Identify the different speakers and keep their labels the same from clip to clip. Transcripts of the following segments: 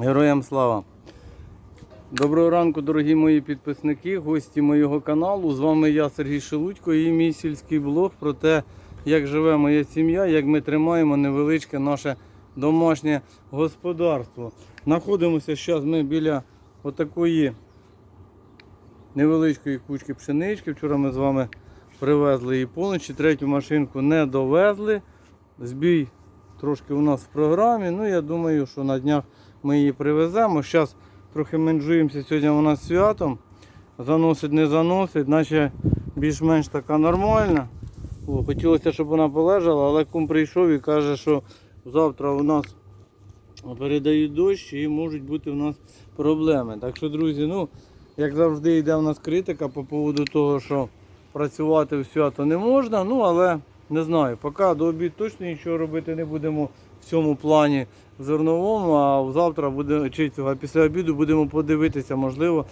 Speaker 1: Героям слава! Доброго ранку, дорогі мої підписники, гості моєго каналу. З вами я, Сергій Шелудько, і мій сільський блог про те, як живе моя сім'я, як ми тримаємо невеличке наше домашнє господарство. Знаходимося зараз ми біля отакої невеличкої кучки пшенички. Вчора ми з вами привезли її поночі, третю машинку не довезли. Збій трошки у нас в програмі. Ну, я думаю, що на днях ми її привеземо. Зараз трохи менжуємося, сьогодні у нас святом. Заносить, не заносить, наче більш-менш така нормальна. О, хотілося, щоб вона полежала, але кум прийшов і каже, що завтра у нас передають дощ і можуть бути в нас проблеми. Так що, друзі, ну, як завжди йде в нас критика по поводу того, що працювати в свято не можна, ну але не знаю, поки до обід точно нічого робити не будемо в цьому плані зерновому, а завтра буде чи після обіду будемо подивитися, можливо,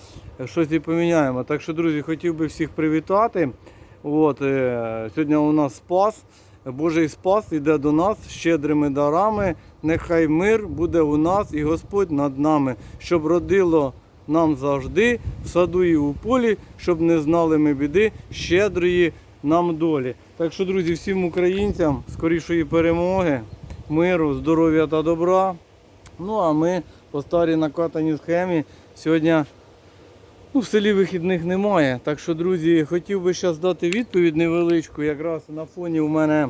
Speaker 1: щось і поміняємо. Так що, друзі, хотів би всіх привітати. От, е, сьогодні у нас спас. Божий спас іде до нас щедрими дарами. Нехай мир буде у нас і Господь над нами, щоб родило нам завжди в саду і у полі, щоб не знали ми біди щедрої нам долі. Так що, друзі, всім українцям скорішої перемоги, миру, здоров'я та добра. Ну а ми по старій накатаній схемі сьогодні ну, в селі вихідних немає. Так що, друзі, хотів би зараз дати відповідь невеличку. Якраз на фоні у мене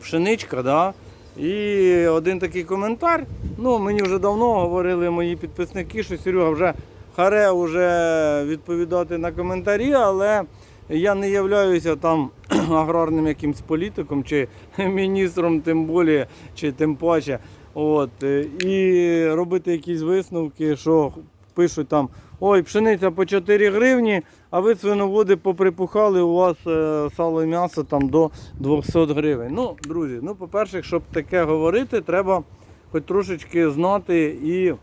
Speaker 1: пшеничка. Да? І один такий коментар. Ну, мені вже давно говорили мої підписники, що Серега вже харе вже відповідати на коментарі, але я не являюся там аграрним якимсь політиком чи міністром, тим більше, чи тим паче. От, е, і робити якісь висновки, що пишуть там, ой, пшениця по 4 гривні, а ви свиноводи поприпухали, у вас е, сало і м'ясо там до 200 гривень. Ну, друзі, ну, по-перше, щоб таке говорити, треба хоч трошечки знати і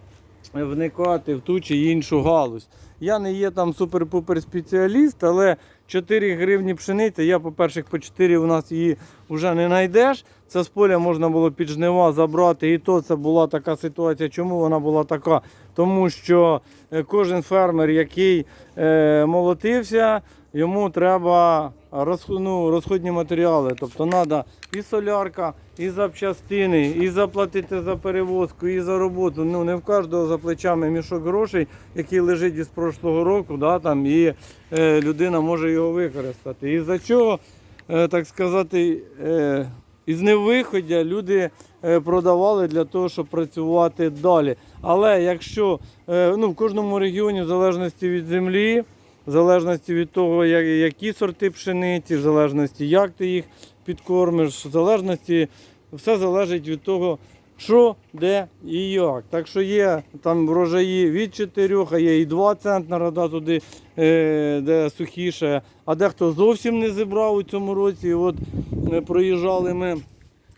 Speaker 1: вникати в ту чи іншу галузь. Я не є там супер-пупер спеціаліст, але 4 гривні пшениці, я, по-перше, по 4 у нас її вже не знайдеш. Це з поля можна було під жнива забрати. І то це була така ситуація. Чому вона була така? Тому що е, кожен фермер, який е, молотився, йому треба ну, розходні матеріали. Тобто треба і солярка, і запчастини, і заплатити за перевозку, і за роботу. Ну не в кожного за плечами мішок грошей, який лежить із прошлого року, да, там, і е, людина може його використати. І за чого, е, так сказати, е, із невиходя люди е, продавали для того, щоб працювати далі. Але якщо е, ну, в кожному регіоні, в залежності від землі, в залежності від того, які сорти пшениці, в залежності, як ти їх підкормиш, в залежності, все залежить від того, що, де і як. Так що є там врожаї від 4, а є і 2 центнера, да, туди, е, де сухіше, а дехто зовсім не зібрав у цьому році. І от е, проїжджали ми.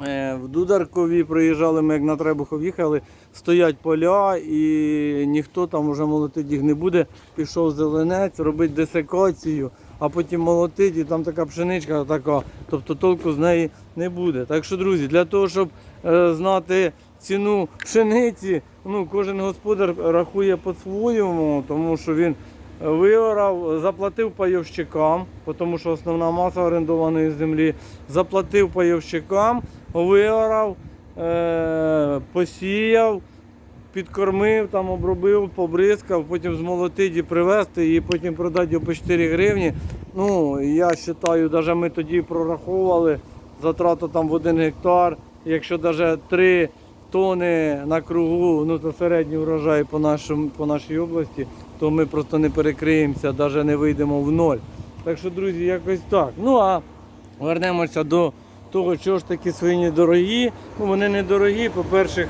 Speaker 1: Е, В Дударкові проїжджали ми, як на Требухов їхали, стоять поля і ніхто там уже молотити їх не буде. Пішов зеленець, робить десекацію, а потім молотить, і там така пшеничка така, тобто толку з неї не буде. Так що, друзі, для того, щоб е, знати ціну пшениці, ну, кожен господар рахує по-своєму, тому що він виорав, заплатив пайовщикам, тому що основна маса орендованої землі, заплатив пайовщикам, виорав, е- посіяв, підкормив, там обробив, побризкав, потім змолотити і привезти, і потім продати його по 4 гривні. Ну, я вважаю, навіть ми тоді прораховували затрату там в 1 гектар, якщо навіть 3 тони на кругу, ну це середній врожай по, нашому, по нашій області, то ми просто не перекриємося, навіть не вийдемо в ноль. Так що, друзі, якось так. Ну а вернемося до того, що ж такі свині дорогі. Ну, вони не дорогі, по-перше,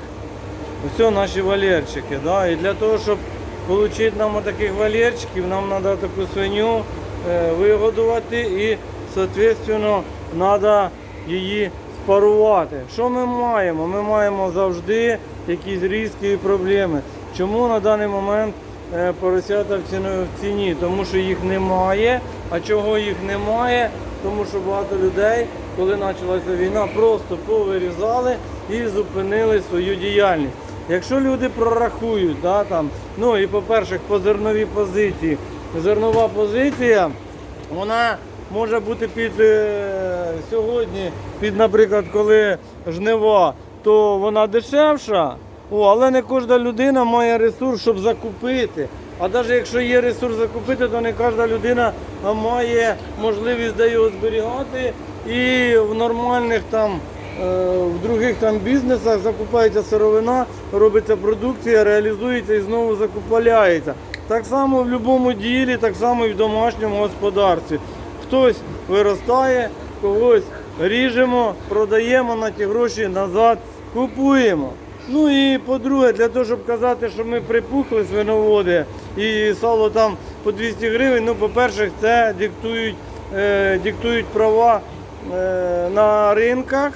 Speaker 1: ось наші валерчики. Да? І для того, щоб отримати нам таких валерчиків, нам треба таку свиню е, вигодувати і, соответственно, треба її спарувати. Що ми маємо? Ми маємо завжди якісь різкі проблеми. Чому на даний момент е, поросята в ціні? Тому що їх немає. А чого їх немає? Тому що багато людей, коли почалася війна, просто повирізали і зупинили свою діяльність. Якщо люди прорахують, да, там, ну і по-перше, по зерновій позиції, зернова позиція, вона може бути під е, сьогодні, під, наприклад, коли жнива, то вона дешевша, о, але не кожна людина має ресурс, щоб закупити. А навіть якщо є ресурс закупити, то не кожна людина має можливість де його зберігати. І в нормальних там, е, в других там бізнесах закупається сировина, робиться продукція, реалізується і знову закупаляється. Так само в будь-якому ділі, так само і в домашньому господарстві. Хтось виростає, когось ріжемо, продаємо на ті гроші назад, купуємо. Ну і по-друге, для того, щоб казати, що ми припухли свиноводи і сало там по 200 гривень, ну, по-перше, це диктують, е, диктують права е, на ринках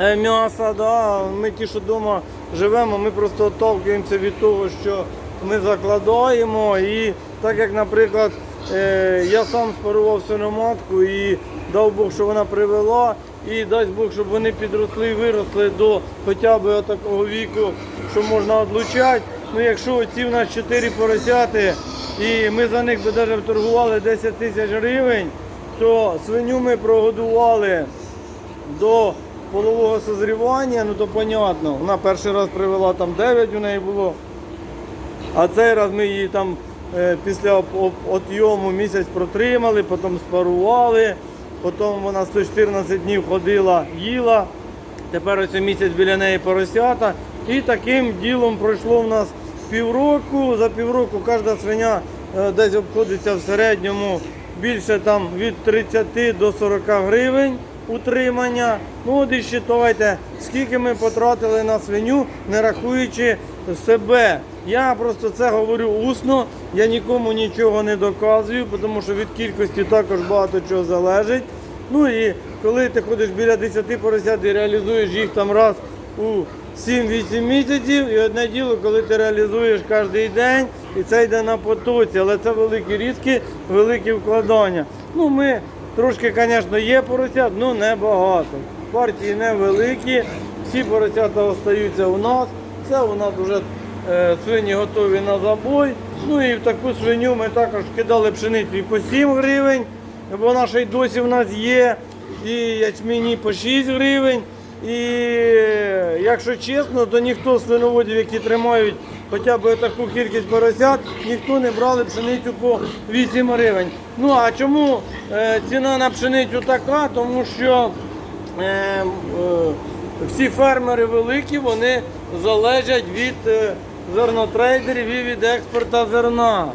Speaker 1: е, м'яса. Да. Ми ті, що вдома живемо, ми просто отталкуємося від того, що ми закладаємо. І так як, наприклад, е, я сам спарував свиноматку і дав Бог, що вона привела. І дасть Бог, щоб вони підросли і виросли до хоча б такого віку, що можна відлучати. Ну якщо оці в нас 4 поросяти, і ми за них би навіть торгували 10 тисяч гривень, то свиню ми прогодували до полового созрівання, ну то понятно. Вона перший раз привела там 9 у неї було. А цей раз ми її там е, після отйому місяць протримали, потім спарували, потім вона 114 днів ходила, їла. Тепер ось місяць біля неї поросята. І таким ділом пройшло в нас півроку. За півроку кожна свиня е, десь обходиться в середньому більше там від 30 до 40 гривень утримання. Ну от і считайте, скільки ми потратили на свиню, не рахуючи себе. Я просто це говорю усно, я нікому нічого не доказую, тому що від кількості також багато чого залежить. Ну і коли ти ходиш біля 10 поросят і реалізуєш їх там раз у 7-8 місяців, і одне діло, коли ти реалізуєш кожен день, і це йде на потоці, але це великі різки, великі вкладання. Ну ми трошки, звісно, є поросят, але не багато. Партії невеликі, всі поросята остаються у нас. Це у нас вже е, свині готові на забой. Ну і в таку свиню ми також кидали пшеницю по 7 гривень. Вона ще й досі в нас є. І ячмені по 6 гривень. І е, якщо чесно, то ніхто з свиноводів, які тримають хоча б таку кількість поросят, ніхто не брали пшеницю по 8 гривень. Ну а чому е, ціна на пшеницю така? Тому що е, е, всі фермери великі, вони залежать від зернотрейдерів і від експорту зерна.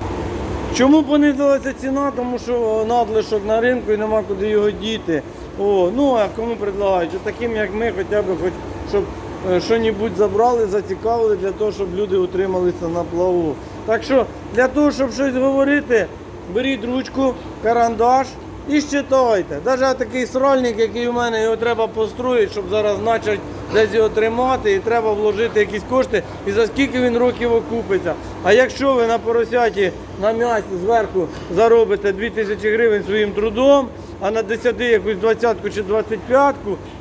Speaker 1: Чому понизилася ціна? Тому що надлишок на ринку і нема куди його діти. О, ну а кому предлагають? Таким як ми, хоча б хоч щоб е, що-небудь забрали, зацікавили для того, щоб люди утрималися на плаву. Так що для того, щоб щось говорити, беріть ручку, карандаш і щитайте. Навіть такий сральник, який у мене, його треба построїти, щоб зараз почати десь його тримати, і треба вложити якісь кошти, і за скільки він років окупиться. А якщо ви на поросяті на м'ясі зверху заробите 2000 гривень своїм трудом, а на 10 якусь 20 чи 25,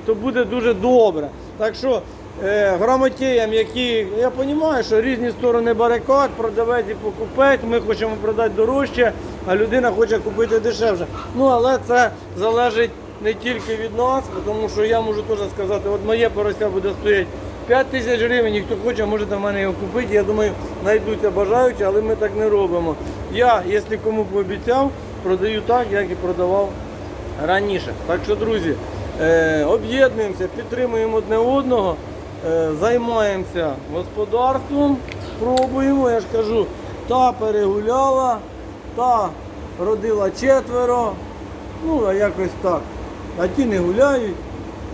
Speaker 1: то буде дуже добре. Так що е, грамотеям, які, я розумію, що різні сторони барикад, продавець і покупець, ми хочемо продати дорожче, а людина хоче купити дешевше. Ну, але це залежить не тільки від нас, тому що я можу теж сказати, от моє порося буде стояти 5 тисяч гривень, і хто хоче, можете в мене його купити. Я думаю, знайдуться бажаючі, але ми так не робимо. Я, якщо кому пообіцяв, продаю так, як і продавав раніше. Так що, друзі, е, об'єднуємося, підтримуємо одне одного, займаємося господарством, пробуємо, я ж кажу, та перегуляла, та родила четверо, ну а якось так. А ті не гуляють.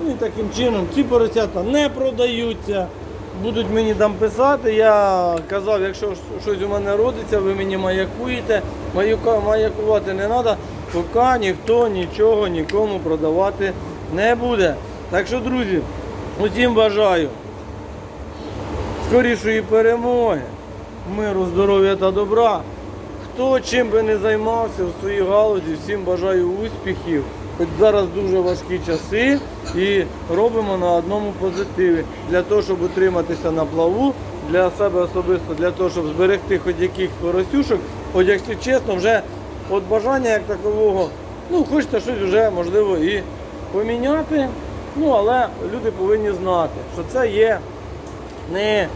Speaker 1: Ну і таким чином ці поросята не продаються. Будуть мені там писати. Я казав, якщо щось у мене родиться, ви мені маякуєте. Маякувати не треба, поки ніхто нічого нікому продавати не буде. Так що, друзі, усім бажаю скорішої перемоги, миру, здоров'я та добра. Хто чим би не займався в своїй галузі, всім бажаю успіхів. Хоч зараз дуже важкі часи і робимо на одному позитиві для того, щоб утриматися на плаву для себе особисто, для того, щоб зберегти хоч яких поросюшок, хоч якщо чесно, вже от бажання як такового, ну хочеться щось вже можливо і поміняти. Ну, але люди повинні знати, що це є не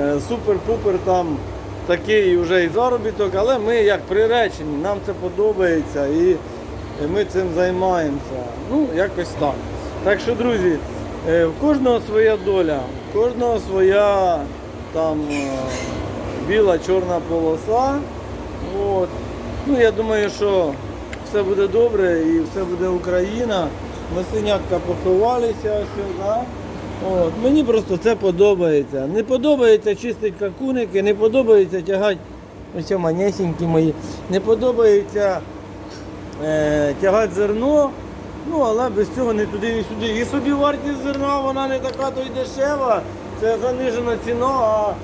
Speaker 1: е, супер-пупер там такий вже і заробіток, але ми як приречені, нам це подобається і ми цим займаємося. Ну, якось так. Так що, друзі, е, в кожного своя доля, в кожного своя там е, біла чорна полоса. От. Ну, я думаю, що все буде добре і все буде Україна. Лисенятка поховалися ось? От. Мені просто це подобається. Не подобається чистити какуники, не подобається тягати ось манесенькі мої, не подобається е, тягати зерно. Ну, але без цього не туди, ні сюди. І собі вартість зерна, вона не така то й дешева. Це занижена ціна, а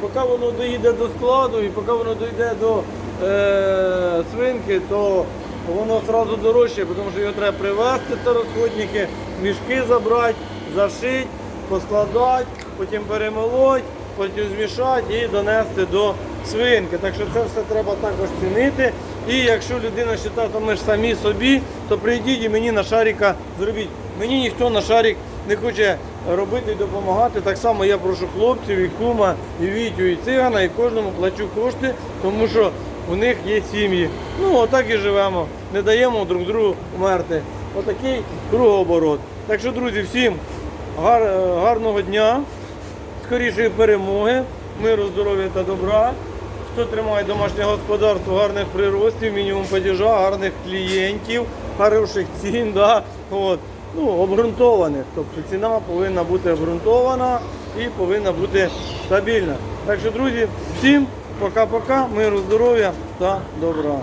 Speaker 1: поки воно доїде до складу і поки воно дійде до е, свинки, то воно одразу дорожче, тому що його треба привезти, це розходники, мішки забрати, зашити, поскладати, потім перемолоть, потім змішати і донести до свинки. Так що це все треба також цінити. І якщо людина вважає, що ми ж самі собі, то прийдіть і мені на шарика зробіть. Мені ніхто на шарик не хоче робити і допомагати. Так само я прошу хлопців, і кума, і Вітю, і цигана, і кожному плачу кошти, тому що у них є сім'ї. Ну, отак і живемо. Не даємо друг другу вмерти. Отакий кругооборот. Так що, друзі, всім гар- гарного дня, скорішої перемоги, миру, здоров'я та добра. Хто тримає домашнє господарство, гарних приростів, мінімум падіжа, гарних клієнтів, хороших цін, да? От. Ну, обґрунтованих. Тобто ціна повинна бути обґрунтована і повинна бути стабільна. Так що, друзі, всім пока-пока, миру, здоров'я та добра.